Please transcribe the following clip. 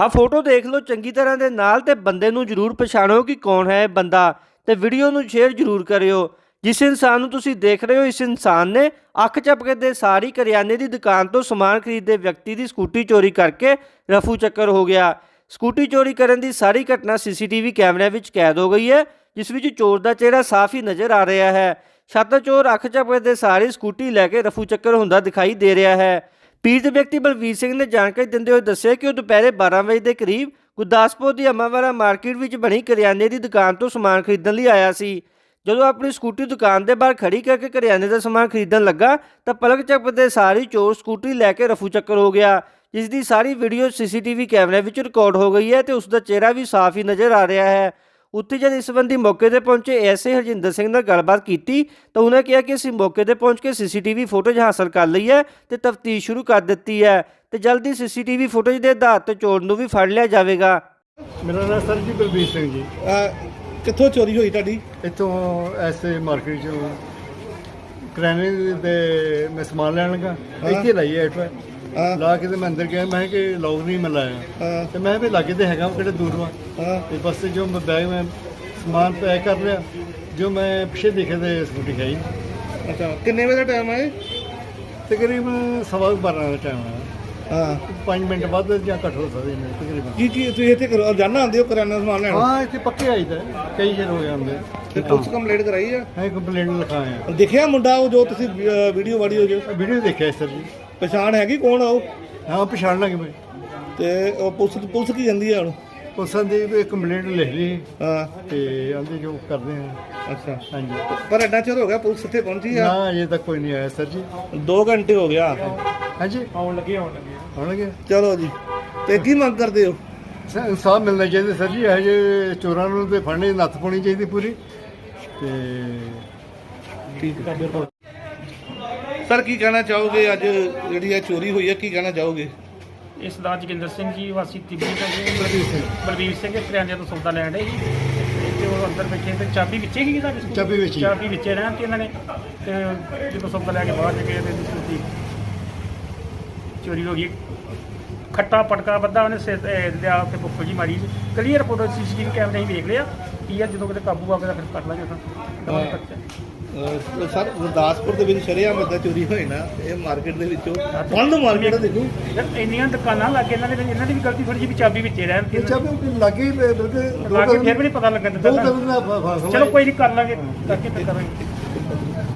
ਆ ਫੋਟੋ ਦੇਖ ਲਓ, ਚੰਗੀ ਤਰ੍ਹਾਂ ਦੇ ਨਾਲ ਤੇ ਬੰਦੇ ਨੂੰ ਜਰੂਰ ਪਛਾਣੋ ਕਿ ਕੌਣ ਹੈ ਇਹ ਬੰਦਾ ਤੇ ਵੀਡੀਓ ਨੂੰ ਸ਼ੇਅਰ ਜਰੂਰ ਕਰਿਓ। ਜਿਸ ਇਨਸਾਨ ਨੂੰ ਤੁਸੀਂ ਦੇਖ ਰਹੇ ਹੋ, ਇਸ ਇਨਸਾਨ ਨੇ ਅੱਖ ਝਪਕੇ ਦੇ ਸਾਰੀ ਕਰਿਆਨੇ ਦੀ ਦੁਕਾਨ ਤੋਂ ਸਮਾਨ ਖਰੀਦਦੇ ਵਿਅਕਤੀ ਦੀ ਸਕੂਟੀ ਚੋਰੀ ਕਰਕੇ ਰਫੂ ਚੱਕਰ ਹੋ ਗਿਆ। ਸਕੂਟੀ ਚੋਰੀ ਕਰਨ ਦੀ ਸਾਰੀ ਘਟਨਾ ਸੀਸੀਟੀਵੀ ਕੈਮਰਿਆਂ ਵਿੱਚ ਕੈਦ ਹੋ ਗਈ ਹੈ, ਜਿਸ ਵਿੱਚ ਚੋਰ ਦਾ ਚਿਹਰਾ ਸਾਫ਼ ਹੀ ਨਜ਼ਰ ਆ ਰਿਹਾ ਹੈ। ਛੱਤ ਚੋਰ ਅੱਖ ਝਪਕੇ ਦੇ ਸਾਰੀ ਸਕੂਟੀ ਲੈ ਕੇ ਰਫੂ ਚੱਕਰ ਹੁੰਦਾ ਦਿਖਾਈ ਦੇ ਰਿਹਾ ਹੈ। ਪੀੜਤ ਵਿਅਕਤੀ ਬਲਵੀਰ ਸਿੰਘ ਨੇ ਜਾਣਕਾਰੀ ਦਿੰਦੇ ਹੋਏ ਦੱਸਿਆ ਕਿ ਉਹ ਦੁਪਹਿਰੇ 12 ਵਜੇ ਦੇ ਕਰੀਬ ਗੁਰਦਾਸਪੁਰ ਦੀ ਅਮਾਵਾਰਾ ਮਾਰਕੀਟ ਵਿੱਚ ਬਣੀ ਕਰਿਆਨੇ ਦੀ ਦੁਕਾਨ ਤੋਂ ਸਮਾਨ ਖਰੀਦਣ ਲਈ ਆਇਆ ਸੀ। ਜਦੋਂ ਆਪਣੀ ਸਕੂਟੀ ਦੁਕਾਨ ਦੇ ਬਾਹਰ ਖੜੀ ਕਰਕੇ ਕਰਿਆਨੇ ਦਾ ਸਮਾਨ ਖਰੀਦਣ ਲੱਗਾ, ਤਾਂ ਪਲਕ ਝਪਕਦੇ ਸਾਰੀ ਚੋਰ ਸਕੂਟਰੀ ਲੈ ਕੇ ਰਫੂ ਚੱਕਰ ਹੋ ਗਿਆ, ਜਿਸ ਦੀ ਸਾਰੀ ਵੀਡੀਓ ਸੀਸੀਟੀਵੀ ਕੈਮਰੇ ਵਿੱਚ ਰਿਕਾਰਡ ਹੋ ਗਈ ਹੈ ਤੇ ਉਸ ਦਾ ਚਿਹਰਾ ਵੀ ਸਾਫ਼ ਹੀ ਨਜ਼ਰ ਆ ਰਿਹਾ ਹੈ। ਉੱਥੇ ਜਦ ਇਸ ਸੰਬੰਧੀ ਮੌਕੇ ਤੇ ਪਹੁੰਚੇ ਐਸਏ ਹਰਜਿੰਦਰ ਸਿੰਘ ਨਾਲ ਗੱਲਬਾਤ ਕੀਤੀ ਤਾਂ ਉਹਨਾਂ ਕਿਹਾ ਕਿ ਅਸੀਂ ਮੌਕੇ ਤੇ ਪਹੁੰਚ ਕੇ ਸੀਸੀਟੀਵੀ ਫੁਟੇਜ ਹਾਸਲ ਕਰ ਲਈ ਹੈ ਤੇ ਤਫਤੀਸ਼ ਸ਼ੁਰੂ ਕਰ ਦਿੱਤੀ ਹੈ ਤੇ ਜਲਦੀ ਸੀਸੀਟੀਵੀ ਫੁਟੇਜ ਦੇ ਆਧਾਰ ਤੇ ਚੋਰ ਨੂੰ ਵੀ ਫੜ ਲਿਆ ਜਾਵੇਗਾ। ਮੇਰਾ ਨਾਮ ਸਰ ਜੀ ਬਲਬੀਰ ਸਿੰਘ ਜੀ। ਅਹ ਕਿੱਥੋਂ ਚੋਰੀ ਹੋਈ ਤੁਹਾਡੀ? ਇੱਥੋਂ ਐਸੇ ਮਾਰਕੀਟ ਚੋਂ। ਕਰਿਆਨੇ ਦੇ ਮੈਂ ਸਮਾਨ ਲੈਣ ਲੱਗਾ। ਇੱਥੇ ਲਾਈ ਐਟ ਹਾਂ। ਲਾ ਕੇ ਤੇ ਮੈਂ ਅੰਦਰ ਗਿਆ ਮੈਂ ਕਿ ਲੋਕ ਨਹੀਂ ਮੈਂ ਲਾਇਆ। ਹਾਂ। ਤੇ ਮੈਂ ਵੀ ਲਾਗੇ ਤੇ ਹੈਗਾ ਕਿਹੜੇ ਦੂਰ ਵਾ। ਹਾਂ। ਤੇ ਬਸ ਤੇ ਜੋ ਮੈਂ ਬੈਗ ਮੈਂ ਸਮਾਨ ਪੈਕ ਕਰ ਲਿਆ ਜੋ ਮੈਂ ਪਿੱਛੇ ਦੇਖਿਆ ਤੇ ਸਕੂਟੀ ਖਾਈ ਅੱਛਾ ਕਿੰਨੇ ਵਜੇ ਦਾ ਟਾਈਮ ਹੈ? ਤਕਰੀਬਨ ਸਵਾ ਕੁ ਬਾਰਾਂ ਦਾ ਟਾਈਮ ਹੈ ਹਾਂ। 5 ਮਿੰਟ ਵੱਧ ਜਾਂ ਘੱਟ ਹੋ ਸਕਦੇ ਨੇ ਤਕਰੀਬਨ। ਕੀ ਕੀ ਤੁਸੀਂ ਇੱਥੇ ਕਰੋ ਜਾਣਾ ਆਉਂਦੇ ਹੋ ਕਰਿਆਨਾ ਦਾ ਸਮਾਨ ਲੈਣ? ਹਾਂ ਇੱਥੇ ਪੱਕੇ ਆਈਦਾ ਕਈ ਜਨ ਹੋ ਜਾਂਦੇ ਤੇ ਪੁਲਿਸ ਕੰਪਲੇਂਟ ਕਰਾਈ ਆ? ਹੈ ਕੰਪਲੇਂਟ ਲਿਖਾਇਆ। ਦੇਖਿਆ ਮੁੰਡਾ ਉਹ ਜੋ ਤੁਸੀਂ ਵੀਡੀਓ ਵਾਡੀਓ ਜੋ? ਵੀਡੀਓ ਦੇਖਿਆ ਸਰ ਜੀ। ਪਛਾਣ ਹੈਗੀ ਕੌਣ ਆ ਉਹ? ਹਾਂ ਪਛਾਣ ਲਾਂਗੇ ਮੈਂ ਤੇ ਉਹ ਪੁਲਿਸ ਪੁਲਿਸ ਕੀ ਜਾਂਦੀ ਆ ਹੁਣ? ਪੁਲਿਸਾਂ ਦੀ ਵੀ ਕੰਪਲੇਂਟ ਲਿਖ ਲਈ। ਹਾਂ। ਤੇ ਆਂਦੇ ਜੋ ਕਰਦੇ ਆ। ਅੱਛਾ। ਹਾਂਜੀ। ਪਰ ਐਡਾ ਚਿਰ ਹੋ ਗਿਆ ਪੁਲਿਸ ਇੱਥੇ ਪਹੁੰਚੀ ਆ? ਨਾ ਅਜੇ ਤੱਕ ਕੋਈ ਨਹੀਂ ਆਇਆ ਸਰ ਜੀ। 2 ਘੰਟੇ ਹੋ ਗਿਆ। ਹਾਂਜੀ। ਆਉਣ ਲੱਗੇ ਆਉਣ ਲੱਗੇ। ਆਉਣ ਲੱਗੇ? ਚਲੋ ਜੀ। ਤੇ ਕੀ ਮੰਗ ਕਰਦੇ ਹੋ? ਸਰ ਇਨਸਾਫ ਮਿਲਣਾ ਚਾਹੀਦਾ ਸਰ ਜੀ। ਇਹ ਜੇ ਚੋਰਾਂ ਨੂੰ ਤੇ ਫੜਨੇ ਨੱਥ ਪਾਉਣੀ ਚਾਹੀਦੀ ਪੂਰੀ। ਤੇ ਠੀਕ ਹੈ। ਸਰ ਕੀ ਕਹਿਣਾ ਚਾਹੋਗੇ? ਅੱਜ ਜਿਹੜੀ ਇਹ ਚੋਰੀ ਹੋਈ ਹੈ ਕੀ ਕਹਿਣਾ ਚਾਹੋਗੇ? ਇਸ ਦਾ ਜੋਗਿੰਦਰ ਸਿੰਘ ਜੀ ਵਾਸੀ ਤਿੱਬੀ ਤੋਂ ਜੀ। ਬਲਵੀਰ ਸਿੰਘ ਬਲਵੀਰ ਸਿੰਘ ਕਰਿਆਨੇ ਤੋਂ ਸੌਦਾ ਲੈਣ ਦੇ ਜੀ। ਤੇ ਉਹ ਅੰਦਰ ਬੈਠੇ ਤੇ ਚਾਬੀ ਵਿੱਚੇ ਹੀ ਸਕੂਟੀ? ਚਾਬੀ ਵਿੱਚ ਹੀ। ਚਾਬੀ ਵਿੱਚੇ ਰਹਿਣ ਤੇ ਇਹਨਾਂ ਨੇ ਤੇ ਜਦੋਂ ਸੌਦਾ ਲੈ ਕੇ ਬਾਹਰ ਚ ਗਏ ਤੇ ਸਕੂਟੀ ਚੋਰੀ ਹੋ ਗਈ। ਖੱਟਾ ਪਟਕਾ ਬੱਧਾ ਉਹਨੇ ਸਿਰ ਤੇ ਇਹਦੇ ਆ ਤੇ ਬੁੱਕ ਜੀ ਮਾਰੀ ਕਲੀਅਰ ਫੋਟੋ ਸੀਸੀਟੀਵੀ ਕੈਮਰੇ ਹੀ ਵੇਖ ਲਿਆ। ਕੀ ਆ? ਜਦੋਂ ਕਿਤੇ ਕਾਬੂ ਆ ਗਿਆ ਫਿਰ ਕੱਟ ਲਾਂਗੇ ਤਾਂ ਅਹ ਸਰ ਗੁਰਦਾਸਪੁਰ ਦੇ ਵਿੱਚ ਸ਼ਰੇਆਮ ਏਦਾਂ ਚੋਰੀ ਹੋਈ ਨਾ ਇਹ ਮਾਰਕੀਟ ਦੇ ਵਿੱਚੋਂ ਬੰਦ ਮਾਰਕੀਟ ਆ ਦੇਖੋ। ਯਾਰ ਇੰਨੀਆਂ ਦੁਕਾਨਾਂ ਲੱਗੇ ਇਹਨਾਂ ਦੇ ਇਹਨਾਂ ਦੀ ਵੀ ਗਲਤੀ ਥੋੜੀ ਜਿਹੀ ਵੀ ਚਾਬੀ ਵਿੱਚੇ ਰਹਿਣ ਤੇ ਇਹ ਚਾਬੀ ਲੱਗੇ ਹੀ ਦੋ ਲਾ ਕੇ ਕਦਮ- ਫਿਰ ਵੀ ਨਹੀਂ ਪਤਾ ਲੱਗਣ ਦੋ ਦਾ ਫਾਸਲਾ ਚਲੋ ਕੋਈ ਨਹੀਂ ਕਰ ਲਾਂਗੇ। ਕਰਕੇ ਤੇ ਕਰਾਂਗੇ।